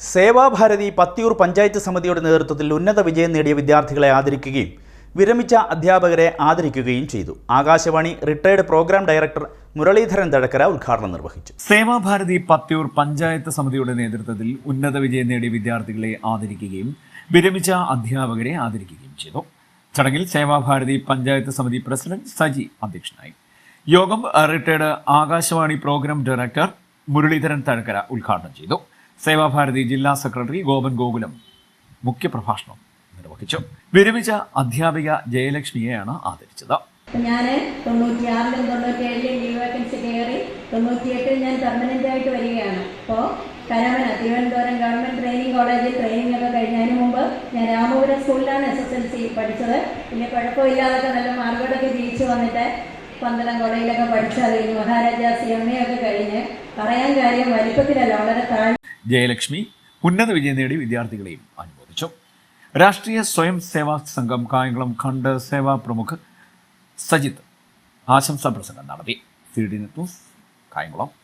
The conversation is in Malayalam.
സേവാഭാരതി പത്തിയൂർ പഞ്ചായത്ത് സമിതിയുടെ നേതൃത്വത്തിൽ ഉന്നത വിജയം നേടിയ വിദ്യാർത്ഥികളെ ആദരിക്കുകയും വിരമിച്ച അധ്യാപകരെ ആദരിക്കുകയും ചെയ്തു. Akashvani retired programme director Muraleedharan Thazhakkara ഉദ്ഘാടനം നിർവഹിച്ചു. സേവാഭാരതി പത്തിയൂർ പഞ്ചായത്ത് സമിതിയുടെ നേതൃത്വത്തിൽ ഉന്നത വിജയം നേടിയ വിദ്യാർത്ഥികളെ ആദരിക്കുകയും വിരമിച്ച അധ്യാപകരെ ആദരിക്കുകയും ചെയ്തു. ചടങ്ങിൽ സേവാഭാരതി പഞ്ചായത്ത് സമിതി പ്രസിഡന്റ് സജി അധ്യക്ഷനായി. യോഗം retired Akashvani programme director Muraleedharan Thazhakkara ഉദ്ഘാടനം ചെയ്തു. സേവാഭാരതി ജില്ലാ സെക്രട്ടറി ഗോപൻ ഗോകുലം മുഖ്യപ്രഭാഷണം നിർവഹിച്ചു. വിരമിച്ച അധ്യാപിക ജയലക്ഷ്മിയെയാണ് ആദരിച്ചത്. ഞാൻ തൊണ്ണൂറ്റിയാറിലും തൊണ്ണൂറ്റിയേഴിലും ലീവ് വേക്കൻസി കയറി തൊണ്ണൂറ്റിയെട്ടിൽ ഞാൻ പെർമനന്റ് ആയിട്ട് വരികയാണ്. അപ്പോൾ കരമന തിരുവനന്തപുരം ഗവൺമെന്റ് ട്രെയിനിങ് കോളേജിൽ ട്രെയിനിങ് ഒക്കെ കഴിഞ്ഞതിന് മുമ്പ് ഞാൻ രാമപുരം സ്കൂളിലാണ് എസ് എസ് എൽ സി പഠിച്ചത്. പിന്നെ കുഴപ്പമില്ലാതൊക്കെ നല്ല മാർക്കോടൊക്കെ ജയിച്ചു വന്നിട്ട് പന്തളം കോളേജിലൊക്കെ അത് കഴിഞ്ഞ് മഹാരാജാസ് എം എ ഒക്കെ കഴിഞ്ഞ്. പറയാൻ കാര്യം വലിപ്പത്തിലല്ല വളരെ താഴെ ജയലക്ഷ്മി ഉന്നത വിജയം നേടി വിദ്യാർത്ഥികളെയും അനുമോദിച്ചു. രാഷ്ട്രീയ സ്വയം സേവാ സംഘം കായംകുളം ഖണ്ഡ് സേവാ പ്രമുഖ് സജിത്ത് ആശംസാ പ്രസംഗം നടത്തി. C D news Kayamkulam.